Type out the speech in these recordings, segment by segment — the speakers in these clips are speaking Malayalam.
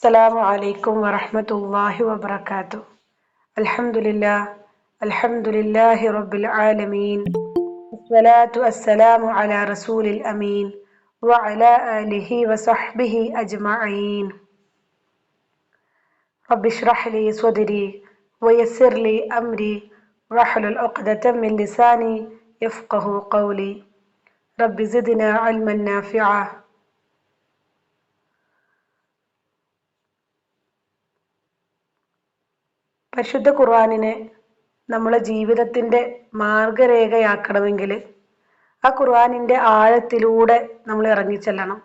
السلام عليكم ورحمة الله وبركاته. الحمد لله الحمد لله رب العالمين. والصلاة والسلام على رسول الأمين وعلى آله وصحبه أجمعين. رب اشرح لي صدري ويسر لي أمري واحلل عقدة من لساني يفقه قولي. رب زدنا علما نافعا പരിശുദ്ധ ഖുർആാനിനെ നമ്മളെ ജീവിതത്തിന്റെ മാർഗരേഖയാക്കണമെങ്കിൽ ആ ഖുർആാനിന്റെ ആഴത്തിലൂടെ നമ്മൾ ഇറങ്ങിച്ചെല്ലണം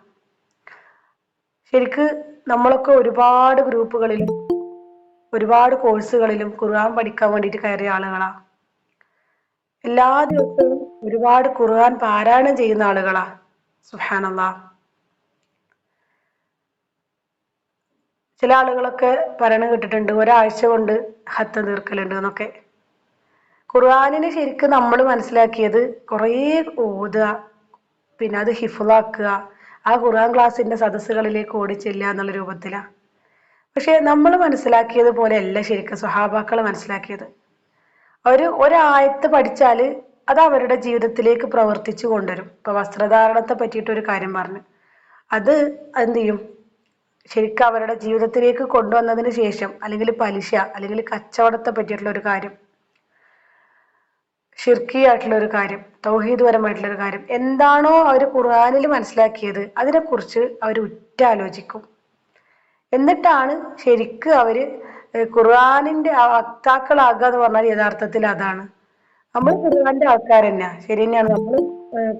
ശരിക്ക് നമ്മളൊക്കെ ഒരുപാട് ഗ്രൂപ്പുകളിലും ഒരുപാട് കോഴ്സുകളിലും ഖുർആൻ പഠിക്കാൻ വേണ്ടിയിട്ട് കയറിയ ആളുകളാണ് എല്ലാ ദിവസവും ഒരുപാട് ഖുർആൻ പാരായണം ചെയ്യുന്ന ആളുകളാണ് സുഹാനല്ലാ ചില ആളുകളൊക്കെ പറയണ കേട്ടിട്ടുണ്ട് ഒരാഴ്ച കൊണ്ട് ഹത്ത തീർക്കലുണ്ട് എന്നൊക്കെ. ഖുർആാനിനെ ശരിക്കും നമ്മൾ മനസ്സിലാക്കിയത് കുറേ ഓതുക പിന്നെ അത് ഹിഫുളാക്കുക ആ ഖുർആൻ ക്ലാസ്സിന്റെ സദസ്സുകളിലേക്ക് ഓടിച്ചെല്ലുക എന്നുള്ള രൂപത്തിലാണ് പക്ഷെ നമ്മൾ മനസ്സിലാക്കിയത് പോലെയല്ല ശരിക്കും സ്വഹാബാക്കൾ മനസ്സിലാക്കിയത്. ഒരു ഒരായത്ത് പഠിച്ചാൽ അത് അവരുടെ ജീവിതത്തിലേക്ക് പ്രവർത്തിച്ചു കൊണ്ടുവരും. ഇപ്പൊ വസ്ത്രധാരണത്തെ പറ്റിയിട്ടൊരു കാര്യം പറഞ്ഞു. അത് എന്ത് ചെയ്യും? ശരിക്കും അവരുടെ ജീവിതത്തിലേക്ക് കൊണ്ടുവന്നതിന് ശേഷം അല്ലെങ്കിൽ പലിശ അല്ലെങ്കിൽ കച്ചവടത്തെ പറ്റിയിട്ടുള്ള ഒരു കാര്യം ഷിർക്കിയായിട്ടുള്ള ഒരു കാര്യം തൗഹീദ്പരമായിട്ടുള്ള ഒരു കാര്യം എന്താണോ അവർ ഖുർആാനിൽ മനസ്സിലാക്കിയത് അതിനെക്കുറിച്ച് അവർ ഉറ്റാലോചിക്കും എന്നിട്ടാണ് ശരിക്ക് അവർ ഖുർആാനിന്റെ വക്താക്കളാകുക എന്ന് പറഞ്ഞാൽ യഥാർത്ഥത്തിൽ അതാണ്. നമ്മൾ ഖുർആാന്റെ ആൾക്കാർ തന്നെ ശരി തന്നെയാണ്. നമ്മൾ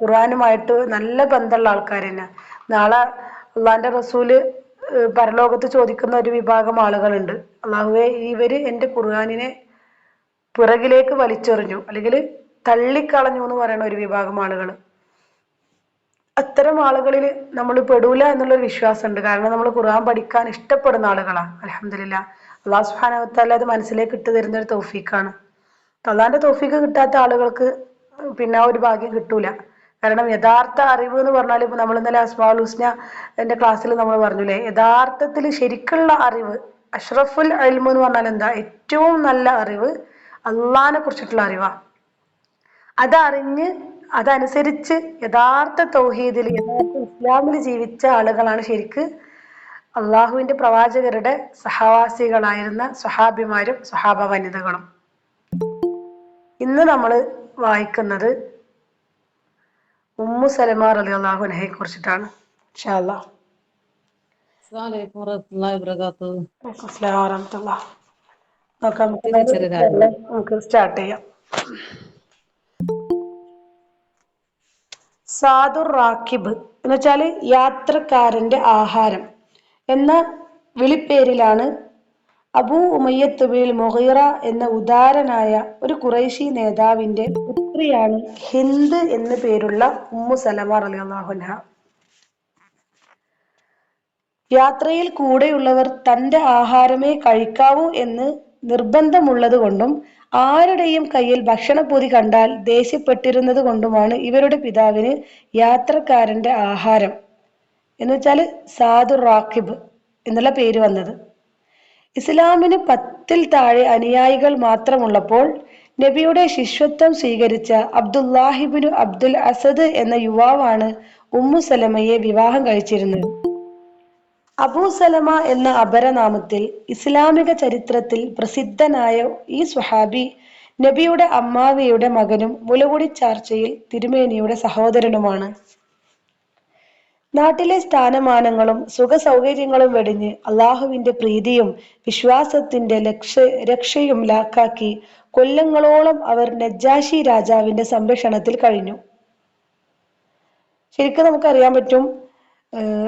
ഖുർആാനുമായിട്ട് നല്ല ബന്ധമുള്ള ആൾക്കാർ തന്നെ നാളെ അള്ളാന്റെ റസൂൽ പരലോകത്ത് ചോദിക്കുന്ന ഒരു വിഭാഗം ആളുകളുണ്ട്. അള്ളാഹുവെ ഇവർ എന്റെ ഖുർആാനിനെ പിറകിലേക്ക് വലിച്ചെറിഞ്ഞു അല്ലെങ്കിൽ തള്ളിക്കളഞ്ഞു എന്ന് പറയുന്ന ഒരു വിഭാഗം ആളുകൾ അത്തരം ആളുകളിൽ നമ്മൾ പെടൂല എന്നുള്ളൊരു വിശ്വാസമുണ്ട്. കാരണം നമ്മൾ ഖുർആൻ പഠിക്കാൻ ഇഷ്ടപ്പെടുന്ന ആളുകളാണ്. അലഹമില്ല അള്ളാഹു സുഹാനവത്താല അത് മനസ്സിലേക്ക് ഇട്ട് തരുന്ന ഒരു തൗഫീഖാണ്. അള്ളാന്റെ തൗഫീഖ് കിട്ടാത്ത ആളുകൾക്ക് പിന്നെ ആ ഒരു ഭാഗ്യം കിട്ടൂല. കാരണം യഥാർത്ഥ അറിവ് എന്ന് പറഞ്ഞാൽ ഇപ്പൊ നമ്മൾ ഇന്നലെ അസ്മാൽ ഹുസ്ന എന്റെ ക്ലാസ്സിൽ നമ്മൾ പറഞ്ഞില്ലേ യഥാർത്ഥത്തിൽ ശരിക്കുള്ള അറിവ് അഷ്റഫുൽ അൽമു എന്ന് പറഞ്ഞാൽ എന്താ? ഏറ്റവും നല്ല അറിവ് അള്ളാഹിനെ കുറിച്ചിട്ടുള്ള അറിവാ. അതറിഞ്ഞ് അതനുസരിച്ച് യഥാർത്ഥ തൗഹീദിൽ യഥാർത്ഥ ഇസ്ലാമിൽ ജീവിച്ച ആളുകളാണ് ശരിക്ക് അള്ളാഹുവിന്റെ പ്രവാചകരുടെ സഹവാസികളായിരുന്ന സ്വഹാബിമാരും സ്വഹാബ വനിതകളും. ഇന്ന് നമ്മൾ വായിക്കുന്നത് ഉമ്മു സലമ റലി അള്ളാഹുനഹയെ കുറിച്ചിട്ടാണ്. നമുക്ക്. സ്റ്റാർട്ട് ചെയ്യാം. റാക്കിബ് എന്ന് വെച്ചാൽ യാത്രക്കാരന്റെ ആഹാരം എന്ന വിളിപ്പേരിലാണ് അബൂ ഉമയ്യത്ത് ബിൻ മുഗീറ എന്ന ഉദാരനായ ഒരു ഖുറൈശി നേതാവിന്റെ പുത്രിയാണ് ഹിന്ദ് എന്ന് പേരുള്ള ഉമ്മു സലമ അൻഹ. യാത്രയിൽ കൂടെയുള്ളവർ തന്റെ ആഹാരമേ കഴിക്കാവൂ എന്ന് നിർബന്ധമുള്ളത് കൊണ്ടും ആരുടെയും കയ്യിൽ ഭക്ഷണപ്പൊതി കണ്ടാൽ ദേഷ്യപ്പെട്ടിരുന്നത് കൊണ്ടുമാണ് ഇവരുടെ പിതാവിന് യാത്രക്കാരന്റെ ആഹാരം. എന്ന് വെച്ചാൽ സാദുർ റാക്കിബ് എന്നുള്ള പേര് വന്നത്. ഇസ്ലാമിന് പത്തിൽ താഴെ അനുയായികൾ മാത്രമുള്ളപ്പോൾ നബിയുടെ ശിഷ്യത്വം സ്വീകരിച്ച അബ്ദുല്ലാഹിബിനു അബ്ദുൽ അസദ് എന്ന യുവാവാണ് ഉമ്മു സലമയെ വിവാഹം കഴിച്ചിരുന്നത്. അബൂ സലമ എന്ന അപരനാമത്തിൽ ഇസ്ലാമിക ചരിത്രത്തിൽ പ്രസിദ്ധനായ ഈ സുഹാബി നബിയുടെ അമ്മാവിയുടെ മകനും മുലകുടി ചാർച്ചയിൽ തിരുമേനിയുടെ സഹോദരനുമാണ്. നാട്ടിലെ സ്ഥാനമാനങ്ങളും സുഖ സൗകര്യങ്ങളും വെടിഞ്ഞ് അള്ളാഹുവിന്റെ പ്രീതിയും വിശ്വാസത്തിന്റെ ലക്ഷ രക്ഷയും ലാക്കാക്കി കൊല്ലങ്ങളോളം അവർ നജ്ജാഷി രാജാവിന്റെ സംരക്ഷണത്തിൽ കഴിഞ്ഞു. ശരിക്കും നമുക്കറിയാൻ പറ്റും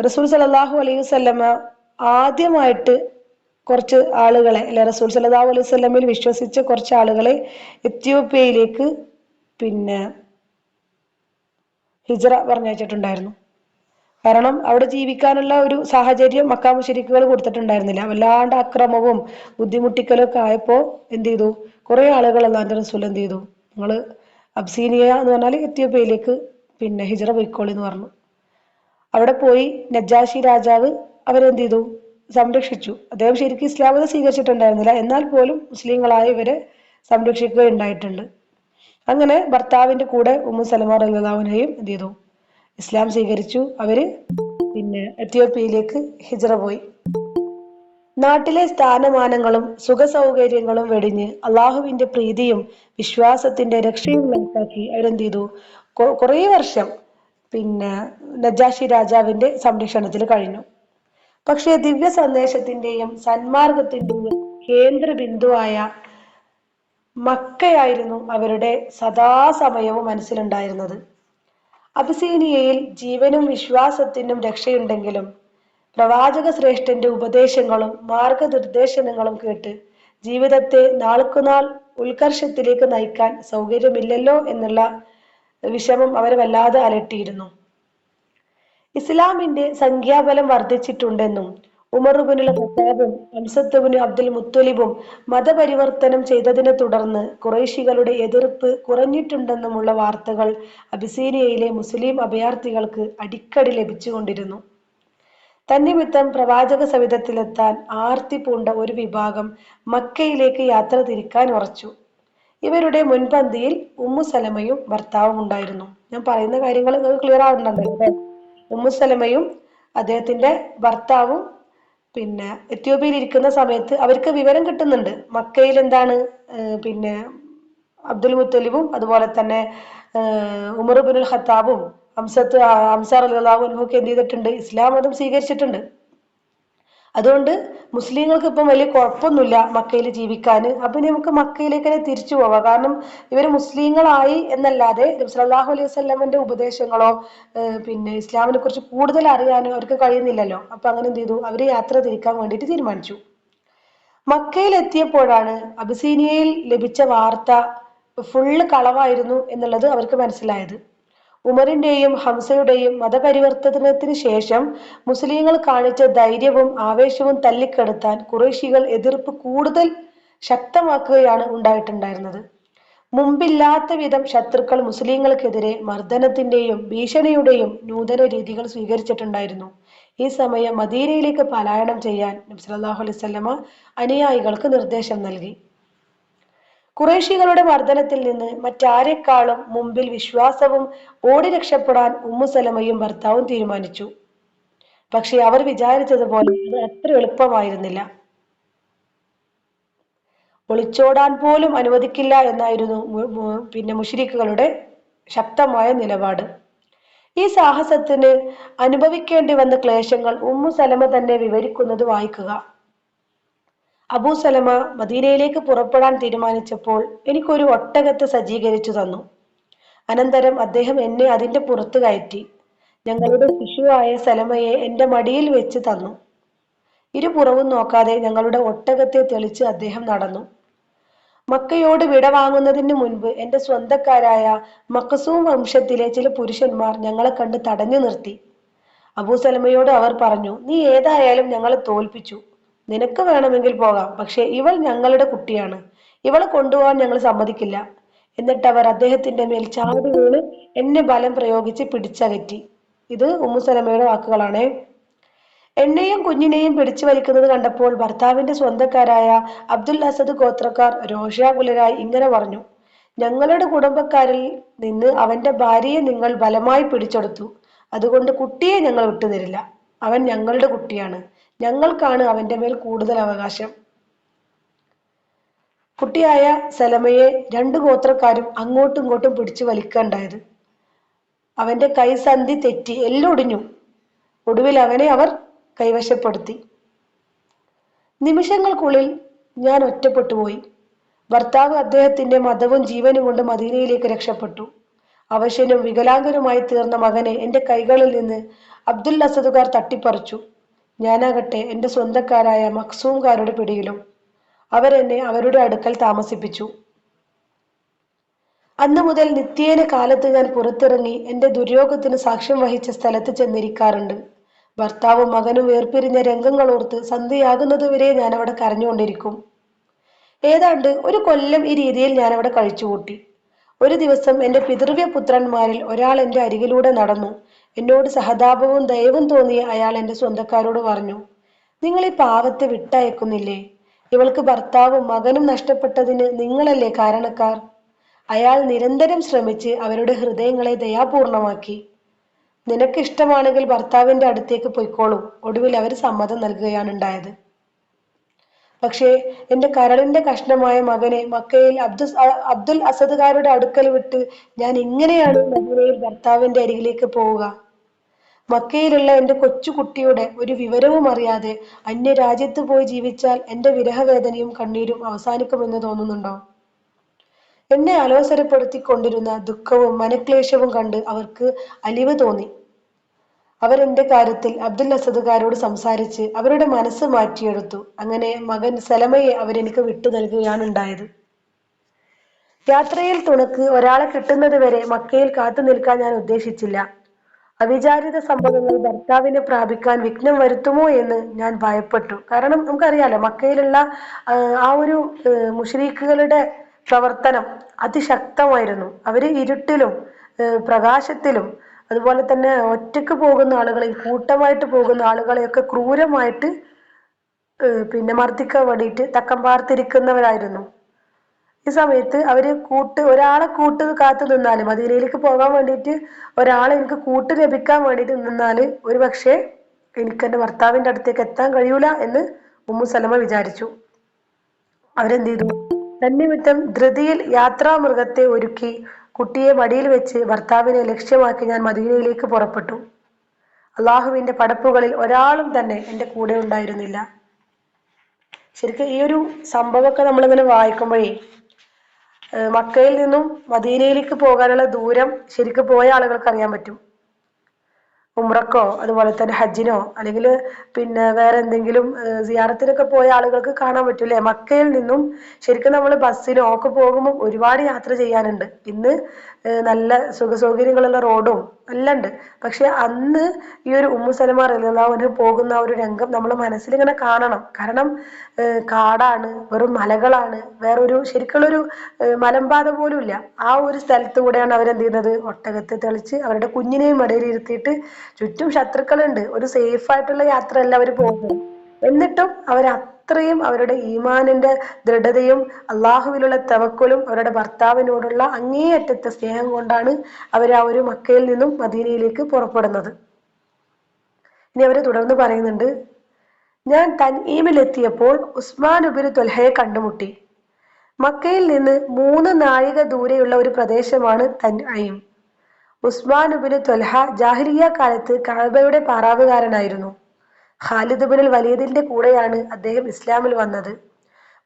റസൂൽ സലാഹു അലൈഹി വസല്ലമ ആദ്യമായിട്ട് കുറച്ച് ആളുകളെ അല്ലെ റസൂൽ സലാഹു അലൈഹി വസല്ലമയിൽ വിശ്വസിച്ച കുറച്ച് ആളുകളെ എത്യോപ്യയിലേക്ക് പിന്നെ ഹിജ്റ പറഞ്ഞയച്ചിട്ടുണ്ടായിരുന്നു. കാരണം അവിടെ ജീവിക്കാനുള്ള ഒരു സാഹചര്യം മക്കാ മുശരിക്കുകൾ കൊടുത്തിട്ടുണ്ടായിരുന്നില്ല. വല്ലാണ്ട് അക്രമവും ബുദ്ധിമുട്ടിക്കലും ഒക്കെ ആയപ്പോൾ എന്ത് ചെയ്തു കുറെ ആളുകൾ അള്ളാന്റെ റസൂൽ എന്ത് ചെയ്തു നിങ്ങൾ അബ്സീനിയ എന്ന് പറഞ്ഞാൽ എത്യോപ്യയിലേക്ക് പിന്നെ ഹിജ്റ പൊയ്ക്കോളി എന്ന് പറഞ്ഞു. അവിടെ പോയി നജാഷി രാജാവ് അവരെന്ത് ചെയ്തു സംരക്ഷിച്ചു. അദ്ദേഹം ശരിക്കും ഇസ്ലാം മതം സ്വീകരിച്ചിട്ടുണ്ടായിരുന്നില്ല. എന്നാൽ പോലും മുസ്ലിങ്ങളായ ഇവരെ സംരക്ഷിക്കുകയുണ്ടായിട്ടുണ്ട്. അങ്ങനെ ഭർത്താവിന്റെ കൂടെ ഉമ്മു സലമാർ റലിയുള്ളവനെയും എന്ത് ചെയ്തു ഇസ്ലാം സ്വീകരിച്ചു. അവർ പിന്നെ എത്യോപ്യയിലേക്ക് ഹിജറ പോയി. നാട്ടിലെ സ്ഥാനമാനങ്ങളും സുഖ സൗകര്യങ്ങളും വെടിഞ്ഞ് അള്ളാഹുവിന്റെ പ്രീതിയും വിശ്വാസത്തിന്റെ രക്ഷയും മനസ്സിലാക്കി അവരെന്ത് ചെയ്തു കുറേ വർഷം പിന്നെ നജാഷി രാജാവിന്റെ സംരക്ഷണത്തിൽ കഴിഞ്ഞു. പക്ഷേ ദിവ്യ സന്ദേശത്തിന്റെയും സന്മാർഗത്തിന്റെയും കേന്ദ്ര ബിന്ദുവായ മക്കയായിരുന്നു അവരുടെ സദാസമയവും മനസ്സിലുണ്ടായിരുന്നത്. അബിസീനിയയിൽ ജീവനും വിശ്വാസത്തിനും രക്ഷയുണ്ടെങ്കിലും പ്രവാചക ശ്രേഷ്ഠന്റെ ഉപദേശങ്ങളും മാർഗനിർദ്ദേശങ്ങളും കേട്ട് ജീവിതത്തെ നാൾക്കുനാൾ ഉത്കർഷത്തിലേക്ക് നയിക്കാൻ സൗകര്യമില്ലല്ലോ എന്നുള്ള വിഷമം അവരെ വല്ലാതെ അലട്ടിയിരുന്നു. ഇസ്ലാമിന്റെ സംഖ്യാബലം വർദ്ധിച്ചിട്ടുണ്ടെന്നും ഉമറുബിനുൽ ഖത്താബും അംസത്തുബിന് അബ്ദുൽ മുത്തലിബും മതപരിവർത്തനം ചെയ്തതിനെ തുടർന്ന് കുറേശികളുടെ എതിർപ്പ് കുറഞ്ഞിട്ടുണ്ടെന്നുമുള്ള വാർത്തകൾ അബിസീനിയയിലെ മുസ്ലിം അഭയാർത്ഥികൾക്ക് അടിക്കടി ലഭിച്ചുകൊണ്ടിരുന്നു. തന്നിമിത്തം പ്രവാചക സവിധത്തിലെത്താൻ ആർത്തി പൂണ്ട ഒരു വിഭാഗം മക്കയിലേക്ക് യാത്ര തിരിക്കാൻ ഉറച്ചു. ഇവരുടെ മുൻപന്തിയിൽ ഉമ്മു സലമയും ഭർത്താവും ഉണ്ടായിരുന്നു. ഞാൻ പറയുന്ന കാര്യങ്ങൾ ക്ലിയർ ആവുന്നുണ്ടല്ലോ ഉമ്മു സലമയും അദ്ദേഹത്തിന്റെ ഭർത്താവും പിന്നെ എത്യോപ്യയിൽ ഇരിക്കുന്ന സമയത്ത് അവർക്ക് വിവരം കിട്ടുന്നുണ്ട്. മക്കയിൽ എന്താണ്? പിന്നെ അബ്ദുൽ മുത്തലിബും അതുപോലെ തന്നെ ഉമർ ബിനുൽ ഖത്താബും ഹംസത്ത് ഹംസാർ അലിഹു ഒക്കെ എന്ത് ചെയ്തിട്ടുണ്ട്? ഇസ്ലാം മതം സ്വീകരിച്ചിട്ടുണ്ട്. അതുകൊണ്ട് മുസ്ലിങ്ങൾക്ക് ഇപ്പം വലിയ കുഴപ്പമൊന്നുമില്ല മക്കയിൽ ജീവിക്കാൻ. അപ്പം നമുക്ക് മക്കയിലേക്ക് തന്നെ തിരിച്ചു പോവാം. കാരണം ഇവർ മുസ്ലിങ്ങളായി എന്നല്ലാതെ സലാഹു അലൈഹി വസല്ലമന്റെ ഉപദേശങ്ങളോ പിന്നെ ഇസ്ലാമിനെ കുറിച്ച് കൂടുതൽ അറിയാനോ അവർക്ക് കഴിയുന്നില്ലല്ലോ. അപ്പൊ അങ്ങനെ എന്ത് ചെയ്തു? അവർ യാത്ര തിരിക്കാൻ വേണ്ടിയിട്ട് തീരുമാനിച്ചു. മക്കയിൽ എത്തിയപ്പോഴാണ് അബിസീനിയയിൽ ലഭിച്ച വാർത്ത ഫുള്ള് കളവായിരുന്നു എന്നുള്ളത് അവർക്ക് മനസ്സിലായത്. ഉമറിന്റെയും ഹംസയുടെയും മതപരിവർത്തനത്തിന് ശേഷം മുസ്ലിങ്ങൾ കാണിച്ച ധൈര്യവും ആവേശവും തല്ലിക്കെടുത്താൻ കുറേശികൾ എതിർപ്പ് കൂടുതൽ ശക്തമാക്കുകയാണ് ഉണ്ടായിട്ടുണ്ടായിരുന്നത്. മുമ്പില്ലാത്ത വിധം ശത്രുക്കൾ മുസ്ലിങ്ങൾക്കെതിരെ മർദ്ദനത്തിന്റെയും ഭീഷണിയുടെയും നൂതന രീതികൾ സ്വീകരിച്ചിട്ടുണ്ടായിരുന്നു. ഈ സമയം മദീനയിലേക്ക് പലായനം ചെയ്യാൻ നബി സല്ലല്ലാഹു അലൈഹി വസല്ലമ അനുയായികൾക്ക് നിർദ്ദേശം നൽകി. കുറേശികളുടെ മർദ്ദനത്തിൽ നിന്ന് മറ്റാരെക്കാളും മുമ്പിൽ വിശ്വാസവും ഓടി രക്ഷപ്പെടാൻ ഉമ്മുസലമയും ഭർത്താവും തീരുമാനിച്ചു. പക്ഷെ അവർ വിചാരിച്ചതുപോലെ അത് അത്ര എളുപ്പമായിരുന്നില്ല. ഒളിച്ചോടാൻ പോലും അനുവദിക്കില്ല എന്നായിരുന്നു പിന്നെ മുഷിരിക്കുകളുടെ ശക്തമായ നിലപാട്. ഈ സാഹസത്തിന് അനുഭവിക്കേണ്ടി വന്ന ക്ലേശങ്ങൾ ഉമ്മു സലമ തന്നെ വിവരിക്കുന്നത് വായിക്കുക. അബൂ സലമ മദീനയിലേക്ക് പുറപ്പെടാൻ തീരുമാനിച്ചപ്പോൾ എനിക്കൊരു ഒട്ടകത്ത് സജ്ജീകരിച്ചു തന്നു. അനന്തരം അദ്ദേഹം എന്നെ അതിന്റെ പുറത്ത് കയറ്റി. ഞങ്ങളുടെ ശിശുവായ സലമയെ എന്റെ മടിയിൽ വെച്ച് തന്നു. ഇരുപുറവും നോക്കാതെ ഞങ്ങളുടെ ഒട്ടകത്തെ തെളിച്ച് അദ്ദേഹം നടന്നു. മക്കയോട് വിട വാങ്ങുന്നതിന് മുൻപ് എന്റെ സ്വന്തക്കാരായ മക്കസൂം വംശത്തിലെ ചില പുരുഷന്മാർ ഞങ്ങളെ കണ്ട് തടഞ്ഞു നിർത്തി. അബൂസലമയോട് അവർ പറഞ്ഞു നീ ഏതായാലും ഞങ്ങളെ തോൽപ്പിച്ചു. നിനക്ക് വേണമെങ്കിൽ പോകാം പക്ഷെ ഇവൾ ഞങ്ങളുടെ കുട്ടിയാണ്. ഇവളെ കൊണ്ടുപോകാൻ ഞങ്ങൾ സമ്മതിക്കില്ല. എന്നിട്ട് അവർ അദ്ദേഹത്തിന്റെ മേൽ ചാടി വീണ് എന്നെ ബലം പ്രയോഗിച്ച് പിടിച്ചകറ്റി. ഇത് ഉമ്മുസലമയുടെ വാക്കുകളാണ്. എന്നെയും കുഞ്ഞിനെയും പിടിച്ചു വലിക്കുന്നത് കണ്ടപ്പോൾ ഭർത്താവിന്റെ സ്വന്തക്കാരായ അബ്ദുൽ അസദ് ഗോത്രക്കാർ രോഷാകുലരായി ഇങ്ങനെ പറഞ്ഞു ഞങ്ങളുടെ കുടുംബക്കാരിൽ നിന്ന് അവന്റെ ഭാര്യയെ നിങ്ങൾ ബലമായി പിടിച്ചെടുത്തു. അതുകൊണ്ട് കുട്ടിയെ ഞങ്ങൾ വിട്ടുതരില്ല. അവൻ ഞങ്ങളുടെ കുട്ടിയാണ്. ഞങ്ങൾക്കാണ് അവന്റെ മേൽ കൂടുതൽ അവകാശം. കുട്ടിയായ സലമയെ രണ്ട് ഗോത്രക്കാരും അങ്ങോട്ടും ഇങ്ങോട്ടും പിടിച്ചു വലിക്കുകയുണ്ടായത് അവന്റെ കൈസന്ധി തെറ്റി എല്ലൊടിഞ്ഞു. ഒടുവിൽ അവനെ അവർ കൈവശപ്പെടുത്തി. നിമിഷങ്ങൾക്കുള്ളിൽ ഞാൻ ഒറ്റപ്പെട്ടുപോയി ഭർത്താവ് അദ്ദേഹത്തിന്റെ മതവും ജീവനും കൊണ്ട് മദീനയിലേക്ക് രക്ഷപ്പെട്ടു. അവശനും വികലാംഗനുമായി തീർന്ന മകനെ എന്റെ കൈകളിൽ നിന്ന് അബ്ദുൽ അസദുകാർ തട്ടിപ്പറിച്ചു. ഞാനാകട്ടെ എന്റെ സ്വന്തക്കാരായ മക്സൂംകാരുടെ പിടിയിലും അവരെന്നെ അവരുടെ അടുക്കൽ താമസിപ്പിച്ചു. അന്നു മുതൽ നിത്യേന കാലത്ത് ഞാൻ പുറത്തിറങ്ങി എന്റെ ദുര്യോഗത്തിന് സാക്ഷ്യം വഹിച്ച സ്ഥലത്ത് ചെന്നിരിക്കാറുണ്ട്. ഭർത്താവും മകനും വേർപിരിഞ്ഞ രംഗങ്ങൾ ഓർത്ത് സന്ധ്യയാകുന്നതുവരെ ഞാൻ അവിടെ കരഞ്ഞുകൊണ്ടിരിക്കും. ഏതാണ്ട് ഒരു കൊല്ലം ഈ രീതിയിൽ ഞാൻ അവിടെ കഴിച്ചുകൂട്ടി. ഒരു ദിവസം എന്റെ പിതൃവ്യ പുത്രന്മാരിൽ ഒരാൾ എന്റെ അരികിലൂടെ നടന്നു. എന്നോട് സഹതാപവും ദയവും തോന്നിയ അയാൾ എന്റെ സ്വന്തക്കാരോട് പറഞ്ഞു നിങ്ങൾ ഈ പാവത്തെ വിട്ടയക്കുന്നില്ലേ? ഇവൾക്ക് ഭർത്താവും മകനും നഷ്ടപ്പെട്ടതിന് നിങ്ങളല്ലേ കാരണക്കാർ? അയാൾ നിരന്തരം ശ്രമിച്ച് അവരുടെ ഹൃദയങ്ങളെ ദയാപൂർണമാക്കി. നിനക്കിഷ്ടമാണെങ്കിൽ ഭർത്താവിന്റെ അടുത്തേക്ക് പൊയ്ക്കോളൂ. ഒടുവിൽ അവർ സമ്മതം നൽകുകയാണ് ഉണ്ടായത് പക്ഷേ എന്റെ കരളിന്റെ കഷ്ണമായ മകനെ മക്കയിൽ അബ്ദുൽ അബ്ദുൽ അസദുകാരുടെ അടുക്കൽ വിട്ട് ഞാൻ ഇങ്ങനെയാണ് മദീനയിൽ ഭർത്താവിന്റെ അരികിലേക്ക് പോവുക. മക്കയിലുള്ള എന്റെ കൊച്ചുകുട്ടിയുടെ ഒരു വിവരവും അറിയാതെ അന്യരാജ്യത്ത് പോയി ജീവിച്ചാൽ എന്റെ വിരഹവേദനയും കണ്ണീരും അവസാനിക്കുമെന്ന് തോന്നുന്നുണ്ടോ? എന്നെ അലോസരപ്പെടുത്തിക്കൊണ്ടിരുന്ന ദുഃഖവും മനക്ലേശവും കണ്ട് അവർക്ക് അലിവ് തോന്നി. അവരെന്റെ കാര്യത്തിൽ അബ്ദുൽ അസദുകാരോട് സംസാരിച്ച് അവരുടെ മനസ്സ് മാറ്റിയെടുത്തു. അങ്ങനെ മകൻ സലമയെ അവരെനിക്ക് വിട്ടു നൽകുകയാണ് ഉണ്ടായത് യാത്രയിൽ തുണക്ക് ഒരാളെ കിട്ടുന്നത് വരെ മക്കയിൽ കാത്തു നിൽക്കാൻ ഞാൻ ഉദ്ദേശിച്ചില്ല. അവിചാരിത സംഭവങ്ങൾ ഭർത്താവിനെ പ്രാപിക്കാൻ വിഘ്നം വരുത്തുമോ എന്ന് ഞാൻ ഭയപ്പെട്ടു. കാരണം നമുക്കറിയാലോ മക്കയിലുള്ള ആ, ഒരു മുഷരീഖുകളുടെ പ്രവർത്തനം അതിശക്തമായിരുന്നു. അവർ ഇരുട്ടിലും പ്രകാശത്തിലും അതുപോലെ തന്നെ ഒറ്റയ്ക്ക് പോകുന്ന ആളുകളെയും കൂട്ടമായിട്ട് പോകുന്ന ആളുകളെയൊക്കെ ക്രൂരമായിട്ട് പിന്നെ മർദ്ദിക്കാൻ വേണ്ടിയിട്ട് തക്കം പാർത്തിരിക്കുന്നവരായിരുന്നു. ഈ സമയത്ത് അവർ കൂട്ട് ഒരാളെ കൂട്ട് കാത്തു നിന്നാൽ മദീനയിലേക്ക് പോകാൻ വേണ്ടിയിട്ട് ഒരാളെ എനിക്ക് കൂട്ട് ലഭിക്കാൻ വേണ്ടിയിട്ട് നിന്നാൽ ഒരു പക്ഷേ എനിക്ക് എന്റെ ഭർത്താവിന്റെ അടുത്തേക്ക് എത്താൻ കഴിയൂല എന്ന് ഉമ്മു സലമ വിചാരിച്ചു. അവരെന്ത് ചെയ്തു? തന്നിമിത്തം ധൃതിയിൽ യാത്രാമൃഗത്തെ ഒരുക്കി കുട്ടിയെ മടിയിൽ വെച്ച് ഭർത്താവിനെ ലക്ഷ്യമാക്കി ഞാൻ മദീനയിലേക്ക് പുറപ്പെട്ടു. അള്ളാഹുവിന്റെ പടപ്പുകളിൽ ഒരാളും തന്നെ എന്റെ കൂടെ ഉണ്ടായിരുന്നില്ല. ശരിക്കും ഈ ഒരു സംഭവമൊക്കെ നമ്മളിങ്ങനെ വായിക്കുമ്പോഴേ മക്കയിൽ നിന്നും മദീനയിലേക്ക് പോകാനുള്ള ദൂരം ശരിക്കും പോയ ആളുകൾക്ക് അറിയാൻ പറ്റും. ഉംറക്കോ അതുപോലെ തന്നെ ഹജ്ജിനോ അല്ലെങ്കിൽ പിന്നെ വേറെ എന്തെങ്കിലും സിയാറത്തിനൊക്കെ പോയ ആളുകൾക്ക് കാണാൻ പറ്റും അല്ലേ മക്കയിൽ നിന്നും ശരിക്കും നമ്മൾ ബസ്സിനോ ഒക്കെ പോകുമ്പോൾ ഒരുപാട് യാത്ര ചെയ്യാനുണ്ട്. ഇന്ന് നല്ല സുഖ സൗകര്യങ്ങളുള്ള റോഡും എല്ലാം ഉണ്ട്. പക്ഷെ അന്ന് ഈ ഒരു ഉമ്മു സലമ റലിയല്ലാഹുവിന് പോകുന്ന ഒരു രംഗം നമ്മൾ മനസ്സിൽ ഇങ്ങനെ കാണണം. കാരണം കാടാണ് വെറും മലകളാണ് വേറൊരു ശരിക്കുള്ളൊരു മലമ്പാത പോലും ഇല്ല. ആ ഒരു സ്ഥലത്ത് കൂടെയാണ് അവരെന്ത് ചെയ്യുന്നത്? ഒട്ടകത്തെ തെളിച്ച് അവരുടെ കുഞ്ഞിനെയും ഇടയിൽ ഇരുത്തിയിട്ട് ചുറ്റും ശത്രുക്കളുണ്ട്. ഒരു സേഫ് ആയിട്ടുള്ള യാത്രയല്ല അവർ പോകുന്നത്. എന്നിട്ടും അവർ അത്രയും അവരുടെ ഈമാനിന്റെ ദൃഢതയും അള്ളാഹുവിലുള്ള തവക്കലും അവരുടെ ഭർത്താവിനോടുള്ള അങ്ങേയറ്റത്തെ സ്നേഹം കൊണ്ടാണ് അവർ ആ ഒരു മക്കയിൽ നിന്നും മദീനയിലേക്ക് പുറപ്പെടുന്നത്. ഇനി അവർ തുടർന്ന് പറയുന്നുണ്ട് ഞാൻ തൻഈമിലെത്തിയപ്പോൾ ഉസ്മാൻ ഉബിന് തൊൽഹയെ കണ്ടുമുട്ടി. മക്കയിൽ നിന്ന് മൂന്ന് നാഴിക ദൂരെയുള്ള ഒരു പ്രദേശമാണ് തൻഈം. ഉസ്മാൻ ഉബിന് തൊൽഹ ജാഹിരിയ കാലത്ത് കഅബയുടെ പാറാവുകാരനായിരുന്നു. ഖാലിദ് ബിനുൽ വലീദിന്റെ കൂടെയാണ് അദ്ദേഹം ഇസ്ലാമിൽ വന്നത്.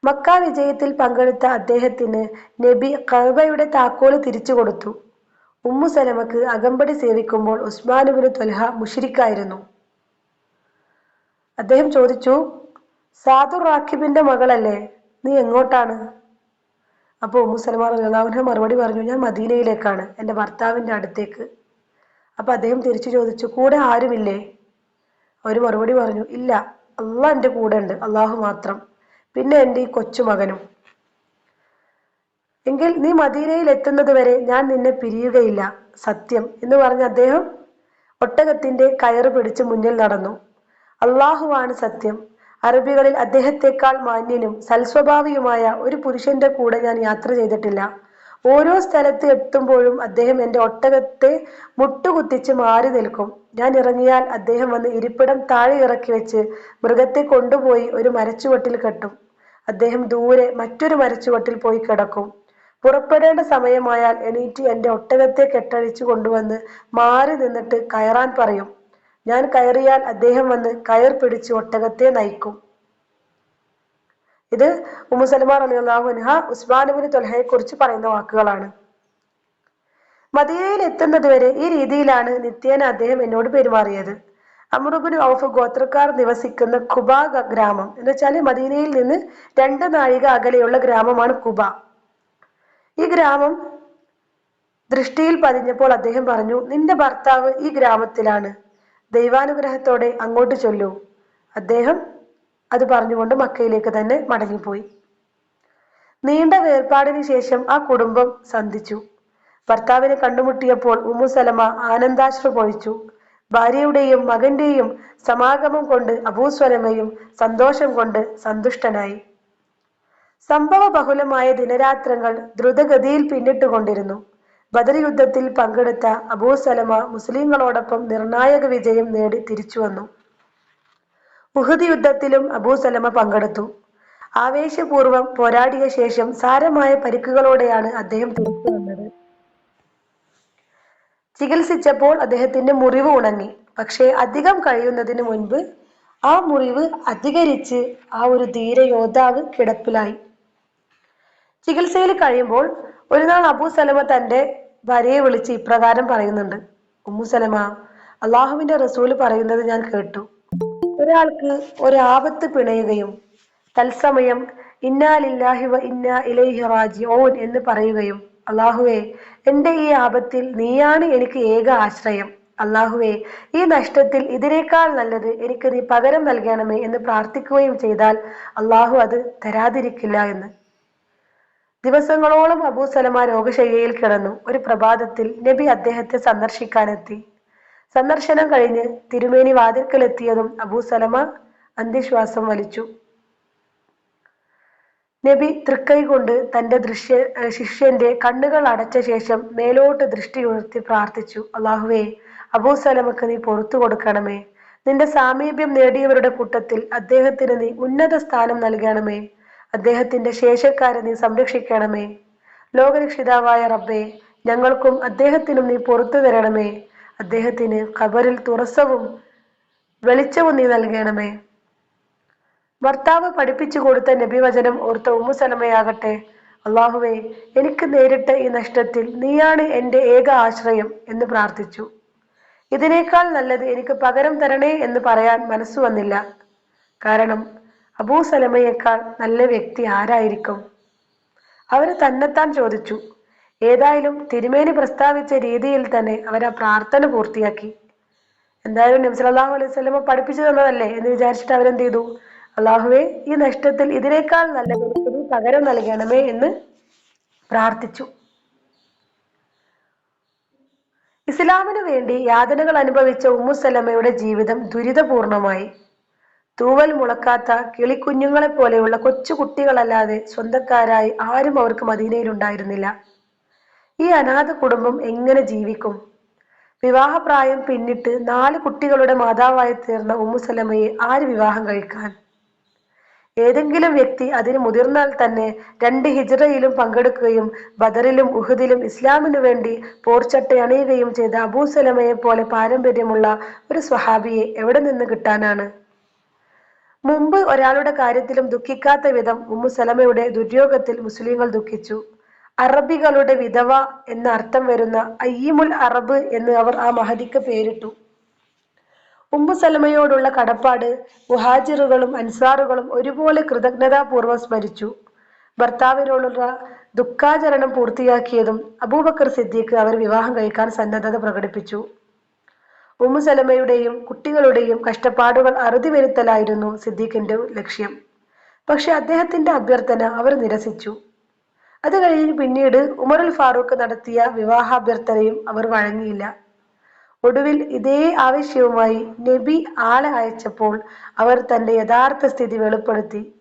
മക്ക വിജയത്തിൽ പങ്കെടുത്ത അദ്ദേഹത്തിന് നബി കഅബയുടെ താക്കോൽ തിരിച്ചു കൊടുത്തു. ഉമ്മു സലമക്ക് അകമ്പടി സേവിക്കുമ്പോൾ ഉസ്മാൻ ബിൻ ത്വൽഹ മുഷിരിക്കായിരുന്നു. അദ്ദേഹം ചോദിച്ചു സാദുർ റാഖിബിന്റെ മകളല്ലേ? നീ എങ്ങോട്ടാണ്? അപ്പോൾ ഉമ്മു സലമ റളിയല്ലാഹുഅൻഹ മറുപടി പറഞ്ഞു ഞാൻ മദീനയിലേക്കാണ് എന്റെ ഭർത്താവിന്റെ അടുത്തേക്ക്. അപ്പോൾ അദ്ദേഹം തിരിച്ചു ചോദിച്ചു കൂടെ ആരുമില്ലേ? അവർ മറുപടി പറഞ്ഞു ഇല്ല അള്ളാഹ് എന്റെ കൂടെ ഉണ്ട് അള്ളാഹു മാത്രം. പിന്നെ എന്റെ ഈ കൊച്ചുമകനും എങ്കിൽ നീ മദീനയിൽ എത്തുന്നത് വരെ ഞാൻ നിന്നെ പിരിയുകയില്ല സത്യം. എന്ന് പറഞ്ഞ അദ്ദേഹം ഒട്ടകത്തിന്റെ കയറ് പിടിച്ച് മുന്നിൽ നടന്നു. അള്ളാഹുവാണ് സത്യം. അറബികളിൽ അദ്ദേഹത്തെക്കാൾ മാന്യനും സൽസ്വഭാവിയുമായ ഒരു പുരുഷന്റെ കൂടെ ഞാൻ യാത്ര ചെയ്തിട്ടില്ല. ഓരോ സ്ഥലത്ത് എത്തുമ്പോഴും അദ്ദേഹം എന്റെ ഒട്ടകത്തെ മുട്ടുകുത്തിച്ച് മാറി നിൽക്കും. ഞാൻ ഇറങ്ങിയാൽ അദ്ദേഹം വന്ന് ഇരിപ്പിടം താഴെ ഇറക്കി വെച്ച് മൃഗത്തെ കൊണ്ടുപോയി ഒരു മരച്ചുവട്ടിൽ കെട്ടും. അദ്ദേഹം ദൂരെ മറ്റൊരു മരച്ചുവട്ടിൽ പോയി കിടക്കും. പുറപ്പെടേണ്ട സമയമായാൽ എണീറ്റ് എന്റെ ഒട്ടകത്തെ കെട്ടഴിച്ചു കൊണ്ടുവന്ന് മാറി നിന്നിട്ട് കയറാൻ പറയും. ഞാൻ കയറിയാൽ അദ്ദേഹം വന്ന് കയർ പിടിച്ച് ഒട്ടകത്തെ നയിക്കും. ഇത് ഉമ്മു അലി അലിഹു അൻഹ ഉസ്മാനുബിന് തൊലഹയെ കുറിച്ച് പറയുന്ന വാക്കുകളാണ്. മദീനയിൽ എത്തുന്നതുവരെ ഈ രീതിയിലാണ് നിത്യേന അദ്ദേഹം എന്നോട് പെരുമാറിയത്. അമറുബിൻ ഔഫ് ഗോത്രക്കാർ നിവസിക്കുന്ന ഖുബ ഗ്രാമം. എന്ന് വെച്ചാൽ മദീനയിൽ നിന്ന് രണ്ട് നാഴിക അകലെയുള്ള ഗ്രാമമാണ് കുബ ഈ ഗ്രാമം ദൃഷ്ടിയിൽ പതിഞ്ഞപ്പോൾ അദ്ദേഹം പറഞ്ഞു നിന്റെ ഭർത്താവ് ഈ ഗ്രാമത്തിലാണ്. ദൈവാനുഗ്രഹത്തോടെ അങ്ങോട്ട് ചൊല്ലൂ. അദ്ദേഹം അത് പറഞ്ഞുകൊണ്ട് മക്കയിലേക്ക് തന്നെ മടങ്ങിപ്പോയി. നീണ്ട വേർപാടിന് ശേഷം ആ കുടുംബം സന്ധിച്ചു. ഭർത്താവിനെ കണ്ടുമുട്ടിയപ്പോൾ ഉമ്മു സലമ ആനന്ദാശ്രു പൊഴിച്ചു ഭാര്യയുടെയും മകന്റെയും സമാഗമം കൊണ്ട് അബൂസ്വലമയും സന്തോഷം കൊണ്ട് സന്തുഷ്ടനായി. സംഭവ ബഹുലമായ ദിനരാത്രങ്ങൾ ദ്രുതഗതിയിൽ പിന്നിട്ടുകൊണ്ടിരുന്നു. ബദർ യുദ്ധത്തിൽ പങ്കെടുത്ത അബൂസലമ മുസ്ലിങ്ങളോടൊപ്പം നിർണായക വിജയം നേടി തിരിച്ചു വന്നു ഉഹദ് യുദ്ധത്തിലും അബൂസലമ പങ്കെടുത്തു. ആവേശപൂർവം പോരാടിയ ശേഷം സാരമായ പരിക്കുകളോടെയാണ് അദ്ദേഹം തിരിച്ചു വന്നത്. ചികിത്സിച്ചപ്പോൾ അദ്ദേഹത്തിന്റെ മുറിവ് ഉണങ്ങി. പക്ഷേ അധികം കഴിയുന്നതിന് മുൻപ് ആ മുറിവ് അധികരിച്ച് ആ ഒരു ധീര യോദ്ധാവ് കിടപ്പിലായി. ചികിത്സയിൽ കഴിയുമ്പോൾ ഒരു നാൾ അബൂ സലമ തന്റെ ഭാര്യയെ വിളിച്ച് ഇപ്രകാരം പറയുന്നുണ്ട്. ഉമ്മു സലമ അള്ളാഹുവിന്റെ റസൂൽ പറയുന്നത് ഞാൻ കേട്ടു. ഒരാൾക്ക് ഒരാപത്ത് പിണയുകയും തത്സമയം ഇന്നാലില്ലാഹി വ ഇന്നാ ഇലൈഹി റാജിഊൻ എന്ന് പറയുകയും അള്ളാഹുവേ എന്റെ ഈ ആപത്തിൽ നീയാണ് എനിക്ക് ഏക ആശ്രയം. അള്ളാഹുവേ ഈ നഷ്ടത്തിൽ ഇതിനേക്കാൾ നല്ലത് എനിക്ക് നീ പകരം നൽകണമേ എന്ന് പ്രാർത്ഥിക്കുകയും ചെയ്താൽ അള്ളാഹു അത് തരാതിരിക്കില്ല എന്ന്. ദിവസങ്ങളോളം അബൂ സലമ രോഗശയ്യയിൽ കിടന്നു. ഒരു പ്രഭാതത്തിൽ നബി അദ്ദേഹത്തെ സന്ദർശിക്കാനെത്തി. സന്ദർശനം കഴിഞ്ഞ് തിരുമേനി വാതിൽക്കലെത്തിയതും അബൂ സലമ അന്ത്യശ്വാസം വലിച്ചു. നബി തൃക്കൈ കൊണ്ട് തന്റെ ദൃശ്യ ശിഷ്യന്റെ കണ്ണുകൾ അടച്ച ശേഷം മേലോട്ട് ദൃഷ്ടി ഉയർത്തി പ്രാർത്ഥിച്ചു. അള്ളാഹുവേ അബൂ സലമക്ക് നീ പുറത്തു കൊടുക്കണമേ. നിന്റെ സാമീപ്യം നേടിയവരുടെ കൂട്ടത്തിൽ അദ്ദേഹത്തിന് നീ ഉന്നത സ്ഥാനം നൽകണമേ. അദ്ദേഹത്തിന്റെ ശേഷക്കാരെ നീ സംരക്ഷിക്കണമേ. ലോകരക്ഷിതാവായ റബ്ബേ ഞങ്ങൾക്കും അദ്ദേഹത്തിനും നീ പുറത്തു തരണമേ. അദ്ദേഹത്തിന് ഖബറിൽ തുറസവും വെളിച്ചവും നീ നൽകണമേ. ഭർത്താവ് പഠിപ്പിച്ചു കൊടുത്ത നബിവചനം ഓർത്ത ഉമ്മുസലമയാകട്ടെ അള്ളാഹുവേ എനിക്ക് നേരിട്ട ഈ നഷ്ടത്തിൽ നീയാണ് എന്റെ ഏക ആശ്രയം എന്ന് പ്രാർത്ഥിച്ചു. ഇതിനേക്കാൾ നല്ലത് എനിക്ക് പകരം തരണേ എന്ന് പറയാൻ മനസ്സു വന്നില്ല. കാരണം അബൂ സലമയേക്കാൾ നല്ല വ്യക്തി ആരായിരിക്കും? അവർ തന്നെത്താൻ ചോദിച്ചു. ഏതായാലും തിരുമേനി പ്രസ്താവിച്ച രീതിയിൽ തന്നെ അവർ ആ പ്രാർത്ഥന പൂർത്തിയാക്കി. എന്തായാലും നബി സല്ലല്ലാഹു അലൈഹി സ്വലമ പഠിപ്പിച്ചു തന്നതല്ലേ എന്ന് വിചാരിച്ചിട്ട് അവരെന്ത് ചെയ്തു? അള്ളാഹുവെ ഈ നഷ്ടത്തിൽ ഇതിനേക്കാൾ നല്ല പകരം നൽകണമേ എന്ന് പ്രാർത്ഥിച്ചു. ഇസ്ലാമിനു വേണ്ടി യാതനകൾ അനുഭവിച്ച ഉമ്മുസലമയുടെ ജീവിതം ദുരിതപൂർണമായി. തൂവൽ മുളക്കാത്ത കിളിക്കുഞ്ഞുങ്ങളെ പോലെയുള്ള കൊച്ചു കുട്ടികളല്ലാതെ സ്വന്തക്കാരായി ആരും അവർക്ക് മദീനയിലുണ്ടായിരുന്നില്ല. ഈ അനാഥ കുടുംബം എങ്ങനെ ജീവിക്കും? വിവാഹപ്രായം പിന്നിട്ട് നാല് കുട്ടികളുടെ മാതാവായി തീർന്ന ഉമ്മുസലമയെ ആര് വിവാഹം കഴിക്കാൻ? ഏതെങ്കിലും വ്യക്തി അതിന് മുതിർന്നാൽ തന്നെ രണ്ട് ഹിജറയിലും പങ്കെടുക്കുകയും ബദറിലും ഉഹദിലും ഇസ്ലാമിനു വേണ്ടി പോർച്ചട്ട അണിയുകയും ചെയ്ത അബൂസലമയെ പോലെ പാരമ്പര്യമുള്ള ഒരു സ്വഹാബിയെ എവിടെ നിന്ന് കിട്ടാനാണ്? മുമ്പ് ഒരാളുടെ കാര്യത്തിലും ദുഃഖിക്കാത്ത വിധം ഉമ്മുസലമയുടെ ദുര്യോഗത്തിൽ മുസ്ലിങ്ങൾ ദുഃഖിച്ചു. അറബികളുടെ വിധവ എന്ന അർത്ഥം വരുന്ന അയ്യിമുൽ അറബ് എന്ന് അവർ ആ മഹതിക്ക് പേരിട്ടു. ഉമ്മു സലമയോടുള്ള കടപ്പാട് മുഹാജിറുകളും അൻസാറുകളും ഒരുപോലെ കൃതജ്ഞതാപൂർവം സ്മരിച്ചു. ഭർത്താവിനോടുള്ള ദുഃഖാചരണം പൂർത്തിയാക്കിയതും അബൂബക്കർ സിദ്ദീഖ് അവർ വിവാഹം കഴിക്കാൻ സന്നദ്ധത പ്രകടിപ്പിച്ചു. ഉമ്മു സലമയുടെയും കുട്ടികളുടെയും കഷ്ടപ്പാടുകൾ അറുതി വരുത്തലായിരുന്നു സിദ്ദീഖിന്റെ ലക്ഷ്യം. പക്ഷെ അദ്ദേഹത്തിന്റെ അഭ്യർത്ഥന അവർ നിരസിച്ചു. അത് കഴിഞ്ഞ് പിന്നീട് ഉമറുൽ ഫാറൂഖ് നടത്തിയ വിവാഹാഭ്യർത്ഥനയും അവർ വഴങ്ങിയില്ല. ഒടുവിൽ ഇതേ ആവശ്യവുമായി നബി ആളെ അയച്ചപ്പോൾ അവർ തന്റെ യഥാർത്ഥ സ്ഥിതി വെളിപ്പെടുത്തി.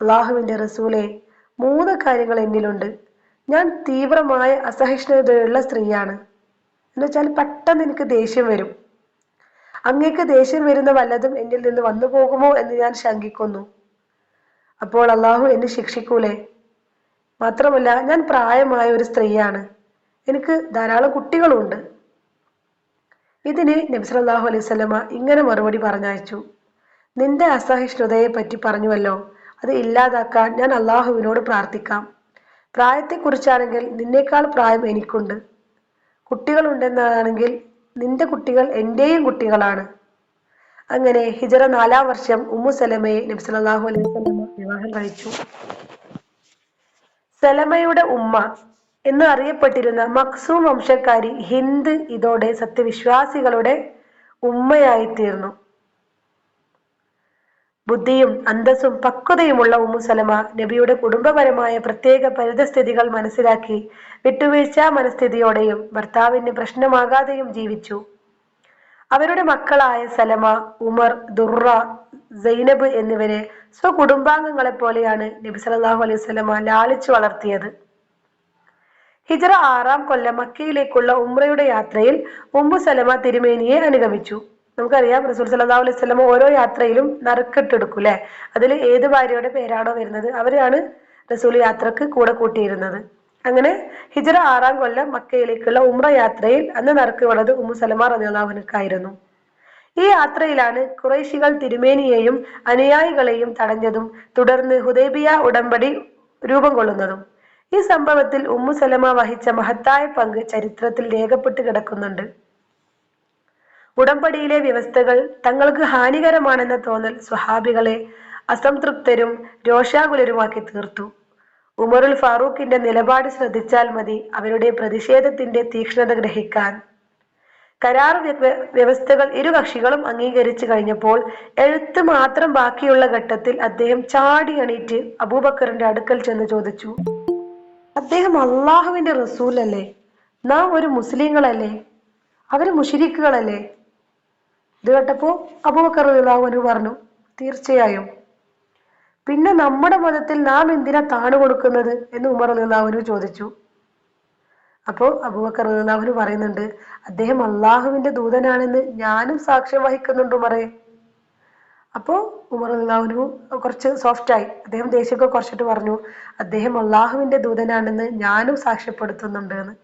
അള്ളാഹുവിന്റെ റസൂലെ മൂന്ന് കാര്യങ്ങൾ എന്നിലുണ്ട്. ഞാൻ തീവ്രമായ അസഹിഷ്ണുതയുള്ള സ്ത്രീയാണ്. എന്ന് വെച്ചാൽ പെട്ടെന്ന് എനിക്ക് ദേഷ്യം വരും. അങ്ങേക്ക് ദേഷ്യം വരുന്ന വല്ലതും എന്നിൽ നിന്ന് വന്നു പോകുമോ എന്ന് ഞാൻ ശങ്കിക്കുന്നു. അപ്പോൾ അള്ളാഹു എന്നെ ശിക്ഷിക്കൂലേ? മാത്രമല്ല ഞാൻ പ്രായമായ ഒരു സ്ത്രീയാണ്. എനിക്ക് ധാരാളം കുട്ടികളുണ്ട്. ഇതിന് നബി അലൈഹി സ്വലമ ഇങ്ങനെ മറുപടി പറഞ്ഞയച്ചു. നിന്റെ അസഹിഷ്ണുതയെ പറ്റി പറഞ്ഞുവല്ലോ. അത് ഇല്ലാതാക്കാൻ ഞാൻ അള്ളാഹുവിനോട് പ്രാർത്ഥിക്കാം. പ്രായത്തെക്കുറിച്ചാണെങ്കിൽ നിന്നേക്കാൾ പ്രായം എനിക്കുണ്ട്. കുട്ടികളുണ്ടെന്നാണെങ്കിൽ നിന്റെ കുട്ടികൾ എന്റെയും കുട്ടികളാണ്. അങ്ങനെ ഹിജറ നാലാം വർഷം ഉമ്മു സലമയെ നബ്സലാഹു അലൈഹി സ്വലമ വിവാഹം കഴിച്ചു. സലമയുടെ ഉമ്മ എന്ന് അറിയപ്പെട്ടിരുന്ന മക്സൂം വംശക്കാരി ഹിന്ദ് ഇതോടെ സത്യവിശ്വാസികളുടെ ഉമ്മയായി തീർന്നു ബുദ്ധിയും അന്തസ്സും പക്വതയുമുള്ള ഉമ്മു സലമ നബിയുടെ കുടുംബപരമായ പ്രത്യേക പരിതസ്ഥിതികൾ മനസ്സിലാക്കി വിട്ടുവീഴ്ച മനസ്ഥിതിയോടെയും ഭർത്താവിന് പ്രശ്നമാകാതെയും ജീവിച്ചു. അവരുടെ മക്കളായ സലമ ഉമർ ദുർറ സൈനബ് എന്നിവരെ സ്വകുടുംബാംഗങ്ങളെ പോലെയാണ് നബി സല്ലല്ലാഹു അലൈഹി വസല്ലമ ലാളിച്ചു വളർത്തിയത്. ഹിജറ ആറാം കൊല്ലം മക്കയിലേക്കുള്ള ഉംറയുടെ യാത്രയിൽ ഉമ്മു സലമ തിരുമേനിയെ അനുഗമിച്ചു. നമുക്കറിയാം റസൂൽ സല്ലല്ലാഹു അലൈഹി വസല്ലമ ഓരോ യാത്രയിലും നറുക്കിട്ടെടുക്കും അല്ലെ അതിൽ ഏത് ഭാര്യയുടെ പേരാണോ വരുന്നത്? അവരാണ് റസൂൽ യാത്രയ്ക്ക് കൂടെ കൂട്ടിയിരുന്നത്. അങ്ങനെ ഹിജറ ആറാം കൊല്ലം മക്കയിലേക്കുള്ള ഉംറ യാത്രയിൽ അന്ന് നറുക്ക് ഉമ്മു സലമ റളിയല്ലാഹുവിനക്കായിരുന്നു ഈ യാത്രയിലാണ് കുറേശികൾ തിരുമേനിയെയും അനുയായികളെയും തടഞ്ഞതും തുടർന്ന് ഹുദൈബിയ ഉടമ്പടി രൂപം കൊള്ളുന്നതും. ഈ സംഭവത്തിൽ ഉമ്മു സലമ വഹിച്ച മഹത്തായ പങ്ക് ചരിത്രത്തിൽ രേഖപ്പെട്ട് കിടക്കുന്നുണ്ട്. ഉടമ്പടിയിലെ വ്യവസ്ഥകൾ തങ്ങൾക്ക് ഹാനികരമാണെന്ന തോന്നൽ സ്വഹാബികളെ അസംതൃപ്തരും രോഷാകുലരുമാക്കി തീർത്തു. ഉമറുൽ ഫാറൂഖിന്റെ നിലപാട് ശ്രദ്ധിച്ചാൽ മതി അവരുടെ പ്രതിഷേധത്തിന്റെ തീക്ഷ്ണത ഗ്രഹിക്കാൻ. കരാർ വ്യ- വ്യവസ്ഥകൾ ഇരു കക്ഷികളും അംഗീകരിച്ചു കഴിഞ്ഞപ്പോൾ എഴുത്ത് മാത്രം ബാക്കിയുള്ള ഘട്ടത്തിൽ അദ്ദേഹം ചാടി എണീറ്റ് അബൂബക്കറിന്റെ അടുക്കൽ ചെന്ന് ചോദിച്ചു അദ്ദേഹം അള്ളാഹുവിന്റെ അല്ലേ നാം ഒരു മുസ്ലിങ്ങളല്ലേ? അവർ മുഷിരിക്കുകളല്ലേ? ഇത് കേട്ടപ്പോ അബൂബക്കർ റളിയല്ലാഹു പറഞ്ഞു തീർച്ചയായും. പിന്നെ നമ്മുടെ മതത്തിൽ നാം എന്തിനാ താണു കൊടുക്കുന്നത്? എന്ന് ഉമർ അള്ളാഹുനു ചോദിച്ചു. അപ്പോ അബൂബക്കർ റളിയല്ലാഹു പറയുന്നുണ്ട് അദ്ദേഹം അള്ളാഹുവിന്റെ ദൂതനാണെന്ന് ഞാനും സാക്ഷ്യം വഹിക്കുന്നുണ്ട് ഉമറേ. അപ്പോ ഉമർ അള്ളാഹുനു കുറച്ച് സോഫ്റ്റ് ആയി. അദ്ദേഹം ദേഷ്യമൊക്കെ കുറച്ചിട്ട് പറഞ്ഞു അദ്ദേഹം അള്ളാഹുവിന്റെ ദൂതനാണെന്ന് ഞാനും സാക്ഷ്യപ്പെടുത്തുന്നുണ്ട് എന്ന്.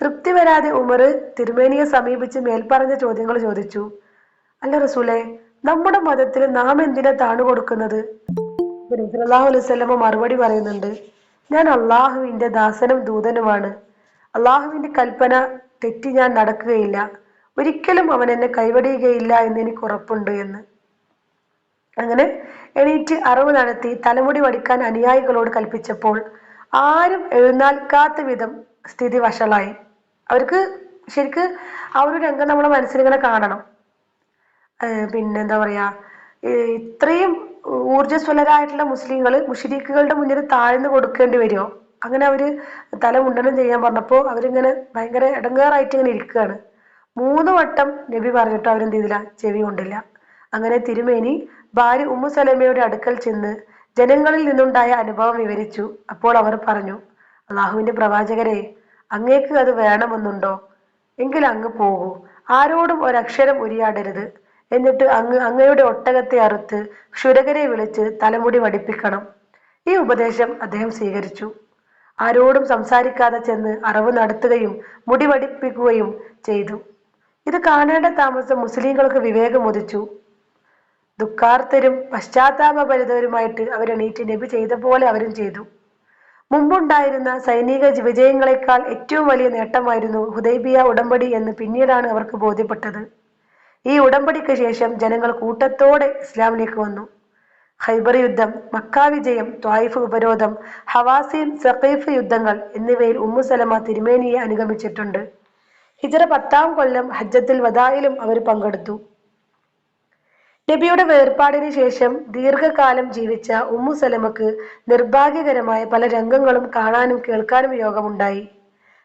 തൃപ്തി വരാതെ ഉമർ തിരുമേനിയെ സമീപിച്ച് മേൽപ്പറഞ്ഞ ചോദ്യങ്ങൾ ചോദിച്ചു അല്ല റസൂലെ നമ്മുടെ മതത്തിൽ നാം എന്തിനാ താണു കൊടുക്കുന്നത്? അലൈഹി വസല്ലമ മറുപടി പറയുന്നുണ്ട് ഞാൻ അള്ളാഹുവിന്റെ ദാസനും ദൂതനുമാണ്. അള്ളാഹുവിന്റെ കൽപ്പന തെറ്റി ഞാൻ നടക്കുകയില്ല. ഒരിക്കലും അവൻ എന്നെ കൈവടിയുകയില്ല എന്ന് എനിക്ക് ഉറപ്പുണ്ട് എന്ന്. അങ്ങനെ എണീറ്റ് അറിവ് നടത്തി തലമുടി വടിക്കാൻ അനുയായികളോട് കൽപ്പിച്ചപ്പോൾ ആരും എഴുന്നേൽക്കാത്ത വിധം സ്ഥിതി വഷളായി. അവർക്ക് ശരിക്ക് ആ ഒരു രംഗം നമ്മുടെ മനസ്സിലിങ്ങനെ കാണണം. പിന്നെന്താ പറയാ ഏഹ് ഇത്രയും ഊർജസ്വലരായിട്ടുള്ള മുസ്ലിങ്ങൾ മുഷരിക്കുകളുടെ മുന്നിൽ താഴ്ന്നു കൊടുക്കേണ്ടി വരുമോ? അങ്ങനെ അവർ തല മുണ്ടനം ചെയ്യാൻ പറഞ്ഞപ്പോ അവരിങ്ങനെ ഭയങ്കര ഇടങ്ങേറായിട്ട് ഇങ്ങനെ ഇരിക്കുകയാണ്. മൂന്ന് വട്ടം നബി പറഞ്ഞിട്ട് അവരെന്ത് ചെയ്തില്ല? ചെവി കൊണ്ടില്ല. അങ്ങനെ തിരുമേനി ഭാര്യ ഉമ്മു സലമയുടെ അടുക്കൽ ചെന്ന് ജനങ്ങളിൽ നിന്നുണ്ടായ അനുഭവം വിവരിച്ചു. അപ്പോൾ അവർ പറഞ്ഞു അള്ളാഹുവിന്റെ പ്രവാചകരെ അങ്ങേക്ക് അത് വേണമെന്നുണ്ടോ? എങ്കിൽ അങ്ങ് പോകൂ. ആരോടും ഒരക്ഷരം ഉരിയാടരുത്. എന്നിട്ട് അങ്ങ് അങ്ങയുടെ ഒട്ടകത്തെ അറുത്ത് ക്ഷുരകരെ വിളിച്ച് തലമുടി വടിപ്പിക്കണം. ഈ ഉപദേശം അദ്ദേഹം സ്വീകരിച്ചു. ആരോടും സംസാരിക്കാതെ ചെന്ന് അറവ് നടത്തുകയും മുടി വടിപ്പിക്കുകയും ചെയ്തു. ഇത് കാണേണ്ട താമസം മുസ്ലിങ്ങൾക്ക് വിവേകം ഉദിച്ചു ദുഃഖാർത്തരും പശ്ചാത്താപഭരിതരുമായിട്ട് അവരെണീറ്റ് നബി ചെയ്ത പോലെ അവരും ചെയ്തു. മുമ്പുണ്ടായിരുന്ന സൈനിക വിജയങ്ങളെക്കാൾ ഏറ്റവും വലിയ നേട്ടമായിരുന്നു ഹുദൈബിയ ഉടമ്പടി എന്ന് പിന്നീടാണ് അവർക്ക് ബോധ്യപ്പെട്ടത്. ഈ ഉടമ്പടിക്ക് ശേഷം ജനങ്ങൾ കൂട്ടത്തോടെ ഇസ്ലാമിലേക്ക് വന്നു. ഖൈബർ യുദ്ധം മക്ക വിജയം ത്വായിഫ് ഉപരോധം ഹവാസീൻ സഖീഫ് യുദ്ധങ്ങൾ എന്നിവയിൽ ഉമ്മു സലമ തിരുമേനിയെ അനുഗമിച്ചിട്ടുണ്ട്. ഹിജറ പത്താം കൊല്ലം ഹജ്ജത്തിൽ വദായിലും അവർ പങ്കെടുത്തു. നബിയുടെ വേർപാടിന് ശേഷം ദീർഘകാലം ജീവിച്ച ഉമ്മു സലമക്ക് നിർഭാഗ്യകരമായ പല രംഗങ്ങളും കാണാനും കേൾക്കാനും യോഗമുണ്ടായി.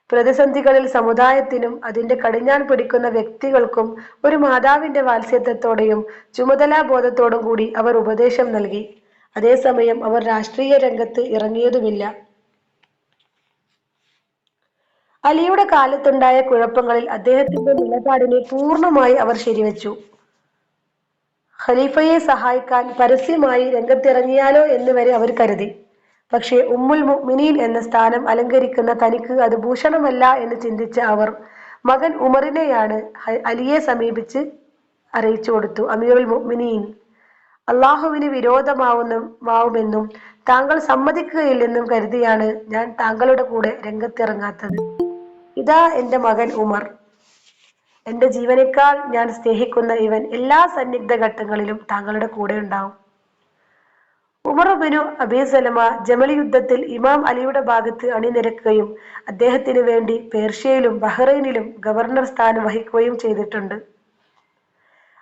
പ്രതിസന്ധികളിൽ സമുദായത്തിനും അതിന്റെ കടിഞ്ഞാൻ പിടിക്കുന്ന വ്യക്തികൾക്കും ഒരു മാതാവിന്റെ വാത്സല്യത്തോടെയും ചുമതലാബോധത്തോടും കൂടി അവർ ഉപദേശം നൽകി. അതേസമയം അവർ രാഷ്ട്രീയ രംഗത്ത് ഇറങ്ങിയതുമില്ല. അലിയുടെ കാലത്തുണ്ടായ കുഴപ്പങ്ങളിൽ അദ്ദേഹത്തിന്റെ നിലപാടിനെ പൂർണമായി അവർ ശരിവച്ചു. ഖലീഫയെ സഹായിക്കാൻ പരസ്യമായി രംഗത്തിറങ്ങിയാലോ എന്ന് വരെ അവർ കരുതി. പക്ഷേ ഉമ്മുൽ മുഅ്മിനീൻ എന്ന സ്ഥാനം അലങ്കരിക്കുന്ന തനിക്ക് അത് ഭൂഷണമല്ല എന്ന് ചിന്തിച്ച അവർ മകൻ ഉമറിനെയാണ് അലിയെ സമീപിച്ച് അറിയിച്ചു കൊടുത്തു. അമീറുൽ മുഅ്മിനീൻ അള്ളാഹുവിന് വിരോധമാവുന്ന മാവുമെന്നും താങ്കൾ സമ്മതിക്കുകയില്ലെന്നും കരുതിയാണ് ഞാൻ താങ്കളുടെ കൂടെ രംഗത്തിറങ്ങാത്തത്. ഇതാ എന്റെ മകൻ ഉമർ. എന്റെ ജീവനേക്കാൾ ഞാൻ സ്നേഹിക്കുന്ന ഇവൻ എല്ലാ സന്നിഗ്ധ ഘട്ടങ്ങളിലും താങ്കളുടെ കൂടെ ഉണ്ടാവും. ഉമർ ബിനു അബീ സലമ ജമൽ യുദ്ധത്തിൽ ഇമാം അലിയുടെ ഭാഗത്ത് അണിനിരക്കുകയും അദ്ദേഹത്തിന് വേണ്ടി പേർഷ്യയിലും ബഹ്റൈനിലും ഗവർണർ സ്ഥാനം വഹിക്കുകയും ചെയ്തിട്ടുണ്ട്.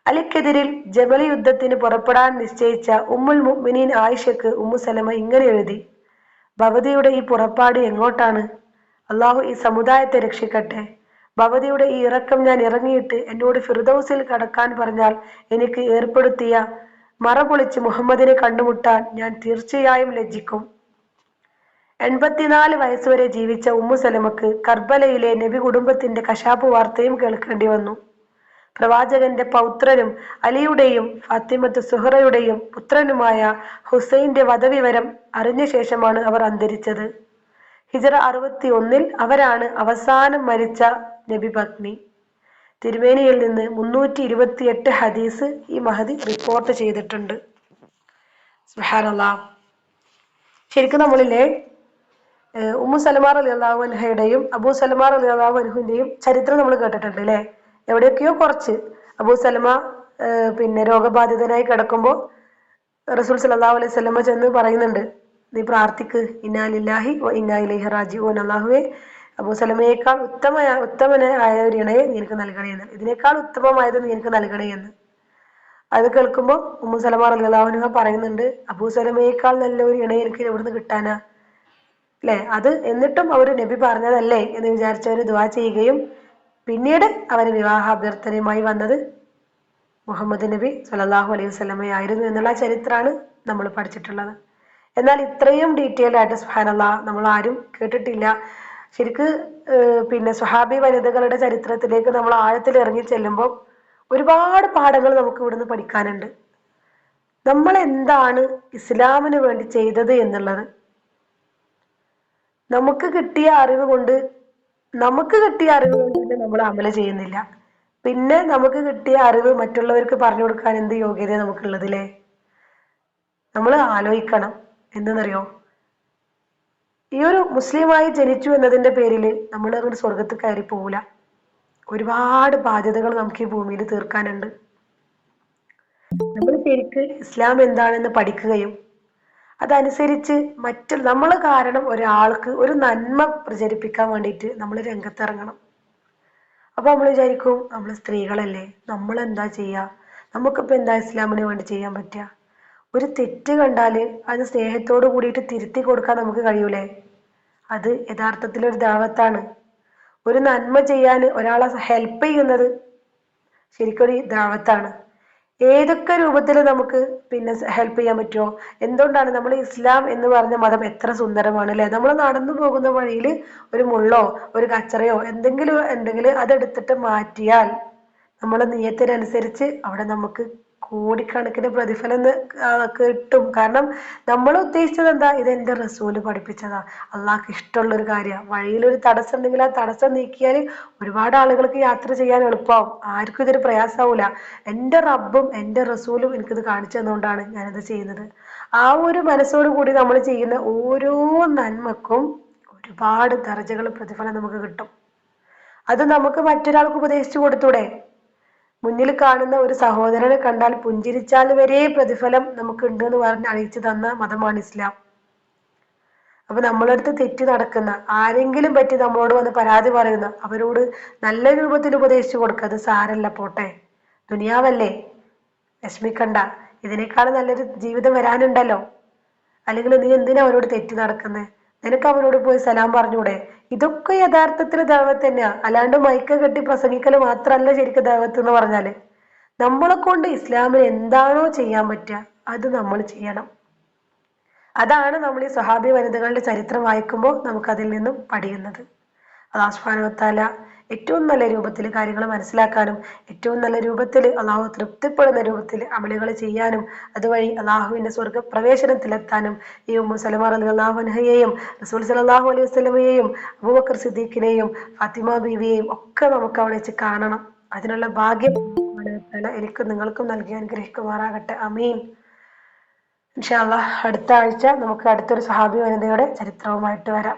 അലിക്കെതിരിൽ ജമൽ യുദ്ധത്തിന് പുറപ്പെടാൻ നിശ്ചയിച്ച ഉമ്മുൽ മുഅ്മിനീൻ ആയിഷക്ക് ഉമ്മു സലമ ഇങ്ങനെ എഴുതി ഭവതിയുടെ ഈ പുറപ്പാട് എങ്ങോട്ടാണ്? അള്ളാഹു ഈ സമുദായത്തെ രക്ഷിക്കട്ടെ. ഭവതിയുടെ ഈ ഇറക്കം ഞാൻ ഇറങ്ങിയിട്ട് എന്നോട് ഫിർദൌസിൽ കടക്കാൻ പറഞ്ഞാൽ എനിക്ക് ഏർപ്പെടുത്തിയ മറ പൊളിച്ച് മുഹമ്മദിനെ കണ്ടുമുട്ടാൻ ഞാൻ തീർച്ചയായും ലജ്ജിക്കും. എൺപത്തിനാല് വയസ്സുവരെ ജീവിച്ച ഉമ്മു സലമക്ക് കർബലയിലെ നബി കുടുംബത്തിന്റെ കശാപ്പ് വാർത്തയും കേൾക്കേണ്ടി വന്നു. പ്രവാചകന്റെ പൗത്രനും അലിയുടെയും ഫാത്തിമത്ത് സുഹറയുടെയും പുത്രനുമായ ഹുസൈന്റെ വധവിവരം അറിഞ്ഞ ശേഷമാണ് അവർ അന്തരിച്ചത്. ഹിജറ അറുപത്തി ഒന്നിൽ അവരാണ് അവസാനം മരിച്ച നബി പത്നി. തിരുമേനിയിൽ നിന്ന് മുന്നൂറ്റി ഇരുപത്തിയെട്ട് ഹദീസ് ഈ മഹദി റിപ്പോർട്ട് ചെയ്തിട്ടുണ്ട്. ശരിക്കും നമ്മളിലെ ഉമ്മു സലമാർ അലി അള്ളാഹു അൻഹയുടെയും അബൂ സലമാർ അലി അള്ളാഹു അൻഹുവിന്റെയും ചരിത്രം നമ്മൾ കേട്ടിട്ടുണ്ട് അല്ലേ എവിടെയൊക്കെയോ കുറച്ച് അബൂ സലമ പിന്നെ രോഗബാധിതനായി കിടക്കുമ്പോൾ റസൂൽ സല്ലല്ലാഹു അലൈഹി സ്വലമ ചെന്ന് പറയുന്നുണ്ട് നീ പ്രാർത്ഥിക്ക് ഇന്നാലില്ലാഹി ഇന്നാ ഇലൈഹി റാജിഊൻ അള്ളാഹുവെ അബൂ ഉത്തമ ഉത്തമ ഉത്തമനായ ഒരു ഇണയെ നിനക്ക് നൽകണേ എന്ന്. ഇതിനേക്കാൾ ഉത്തമമായത് നീ എനിക്ക് നൽകണേ എന്ന്. അത് കേൾക്കുമ്പോൾ ഉമ്മു സലമ റളിയല്ലാഹു പറയുന്നുണ്ട് അബൂ സലമയേക്കാൾ നല്ല ഒരു ഇണയെ എനിക്ക് എവിടുന്ന് കിട്ടാനാ? അല്ലെ? അത് എന്നിട്ടും അവർ നബി പറഞ്ഞതല്ലേ എന്ന് വിചാരിച്ചവർ ദുവാ ചെയ്യുകയും പിന്നീട് അവർ വിവാഹ അഭ്യർത്ഥനയുമായി വന്നത് മുഹമ്മദ് നബി സ്വല്ലല്ലാഹു അലൈഹി വസല്ലമയായിരുന്നു എന്നുള്ള ചരിത്രമാണ് നമ്മൾ പഠിച്ചിട്ടുള്ളത്. എന്നാൽ ഇത്രയും ഡീറ്റെയിൽഡ് ആയിട്ട് സുഹാനല്ല നമ്മൾ ആരും കേട്ടിട്ടില്ല. ശരിക്ക് പിന്നെ സ്വഹാബി വനിതകളുടെ ചരിത്രത്തിലേക്ക് നമ്മൾ ആഴത്തിൽ ഇറങ്ങി ചെല്ലുമ്പോൾ ഒരുപാട് പാഠങ്ങൾ നമുക്ക് ഇവിടുന്ന് പഠിക്കാനുണ്ട്. നമ്മൾ എന്താണ് ഇസ്ലാമിന് വേണ്ടി ചെയ്തത് എന്നുള്ളത്. നമുക്ക് കിട്ടിയ അറിവ് കൊണ്ട് നമുക്ക് കിട്ടിയ അറിവ് കൊണ്ട് തന്നെ നമ്മൾ അമല ചെയ്യുന്നില്ല. പിന്നെ നമുക്ക് കിട്ടിയ അറിവ് മറ്റുള്ളവർക്ക് പറഞ്ഞു കൊടുക്കാൻ എന്ത് യോഗ്യത നമുക്കുള്ളത് അല്ലേ നമ്മൾ ആലോചിക്കണം. എന്തെന്നറിയോ? ഈ ഒരു മുസ്ലിമായി ജനിച്ചു എന്നതിന്റെ പേരിൽ നമ്മൾ അങ്ങോട്ട് സ്വർഗത്ത് കയറി പോവില്ല ഒരുപാട് ബാധ്യതകൾ നമുക്ക് ഈ ഭൂമിയിൽ തീർക്കാനുണ്ട്. നമ്മൾ ശരിക്ക് ഇസ്ലാം എന്താണെന്ന് പഠിക്കുകയും അതനുസരിച്ച് മറ്റ് നമ്മൾ കാരണം ഒരാൾക്ക് ഒരു നന്മ പ്രചരിപ്പിക്കാൻ വേണ്ടിയിട്ട് നമ്മൾ രംഗത്തിറങ്ങണം. അപ്പൊ നമ്മൾ വിചാരിക്കും നമ്മൾ സ്ത്രീകളല്ലേ നമ്മൾ എന്താ ചെയ്യുക നമുക്കിപ്പോ എന്താ ഇസ്ലാമിന് വേണ്ടി ചെയ്യാൻ പറ്റുക ഒരു തെറ്റ് കണ്ടാൽ അത് സ്നേഹത്തോട് കൂടിയിട്ട് തിരുത്തി കൊടുക്കാൻ നമുക്ക് കഴിയൂലേ? അത് യഥാർത്ഥത്തിൽ ഒരു ദാവത്താണ്. ഒരു നന്മ ചെയ്യാൻ ഒരാളെ ഹെൽപ്പ് ചെയ്യുന്നത് ശരിക്കൊരു ദാവത്താണ്. ഏതൊക്കെ രൂപത്തിൽ നമുക്ക് പിന്നെ ഹെൽപ്പ് ചെയ്യാൻ പറ്റുമോ? എന്തുകൊണ്ടാണ് നമ്മൾ ഇസ്ലാം എന്ന് പറഞ്ഞ മതം എത്ര സുന്ദരമാണ് അല്ലെ? നമ്മൾ നടന്നു പോകുന്ന വഴിയിൽ ഒരു മുള്ളോ ഒരു കച്ചറയോ എന്തെങ്കിലും ഉണ്ടെങ്കിൽ അതെടുത്തിട്ട് മാറ്റിയാൽ നമ്മുടെ നിയത്തിനനുസരിച്ച് അവിടെ നമുക്ക് കോടിക്കണക്കിന് പ്രതിഫലം കിട്ടും. കാരണം നമ്മൾ ഉദ്ദേശിച്ചത് എന്താ? ഇത് എന്റെ റസൂൽ പഠിപ്പിച്ചതാ. അള്ളാഹ്ക്ക് ഇഷ്ടമുള്ള ഒരു കാര്യമാണ് വഴിയിൽ ഒരു തടസ്സം ഉണ്ടെങ്കിൽ ആ തടസ്സം നീക്കിയാൽ ഒരുപാട് ആളുകൾക്ക് യാത്ര ചെയ്യാൻ എളുപ്പമാവും ആർക്കും ഇതൊരു പ്രയാസമാവില്ല എന്റെ റബ്ബും എന്റെ റസൂലും എനിക്കിത് കാണിച്ചു തന്നുകൊണ്ടാണ് ഞാനിത് ചെയ്യുന്നത്. ആ ഒരു മനസ്സോട് കൂടി നമ്മൾ ചെയ്യുന്ന ഓരോ നന്മക്കും ഒരുപാട് ദർജകൾ പ്രതിഫലം നമുക്ക് കിട്ടും. അത് നമുക്ക് മറ്റൊരാൾക്ക് ഉപദേശിച്ചു കൊടുത്തൂടെ? മുന്നിൽ കാണുന്ന ഒരു സഹോദരനെ കണ്ടാൽ പുഞ്ചിരിച്ചാൽ വരെ പ്രതിഫലം നമുക്ക് ഉണ്ട് എന്ന് പറഞ്ഞ് അറിയിച്ചു തന്ന മതമാണ് ഇസ്ലാം. അപ്പൊ നമ്മളടുത്ത് തെറ്റ് നടക്കുന്ന ആരെങ്കിലും പറ്റി നമ്മളോട് വന്ന് പരാതി പറയുന്ന അവരോട് നല്ല രൂപത്തിൽ ഉപദേശിച്ചു കൊടുക്കുക അത് സാരല്ല പോട്ടെ. ദുനിയാവല്ലേ? വിഷമിക്കണ്ട. ഇതിനേക്കാൾ നല്ലൊരു ജീവിതം വരാനുണ്ടല്ലോ. അല്ലെങ്കിൽ നീ എന്തിനാ അവരോട് തെറ്റി നടക്കുന്നത് നിനക്ക് അവനോട് പോയി സലാം പറഞ്ഞൂടെ? ഇതൊക്കെ യഥാർത്ഥത്തിൽ ദൈവത്ത് തന്നെയാ. അല്ലാണ്ട് മൈക്ക കെട്ടി പ്രസംഗിക്കൽ മാത്രമല്ല ശരിക്കും ദൈവത്ത് എന്ന് പറഞ്ഞാൽ. നമ്മളെ കൊണ്ട് ഇസ്ലാമിന് എന്താണോ ചെയ്യാൻ പറ്റുക അത് നമ്മൾ ചെയ്യണം. അതാണ് നമ്മൾ ഈ സ്വഹാബി വനിതകളുടെ ചരിത്രം വായിക്കുമ്പോൾ നമുക്ക് അതിൽ നിന്നും പഠിയുന്നത്. അള്ളാഹു വതആല ഏറ്റവും നല്ല രൂപത്തിൽ കാര്യങ്ങൾ മനസ്സിലാക്കാനും ഏറ്റവും നല്ല രൂപത്തിൽ അള്ളാഹു തൃപ്തിപ്പെടുന്ന രൂപത്തിൽ അമലുകൾ ചെയ്യാനും അതുവഴി അള്ളാഹുവിന്റെ സ്വർഗ പ്രവേശനത്തിലെത്താനും ഈ ഉമ്മു സലമ അലി അൻഹയെയും റസൂൽ സല്ലല്ലാഹു അലൈഹി വസ്ലമയെയും അബൂബക്കർ സിദ്ദീഖിനെയും ഫാത്തിമ ബീവിയെയും ഒക്കെ നമുക്ക് അവിടെ വെച്ച് കാണണം. അതിനുള്ള ഭാഗ്യം എനിക്കും നിങ്ങൾക്കും നൽകി അനുഗ്രഹിക്കുമാറാകട്ടെ. അമീൻ ഇൻഷാല്ല അടുത്ത ആഴ്ച നമുക്ക് അടുത്തൊരു സഹാബി വനിതയുടെ ചരിത്രവുമായിട്ട് വരാം.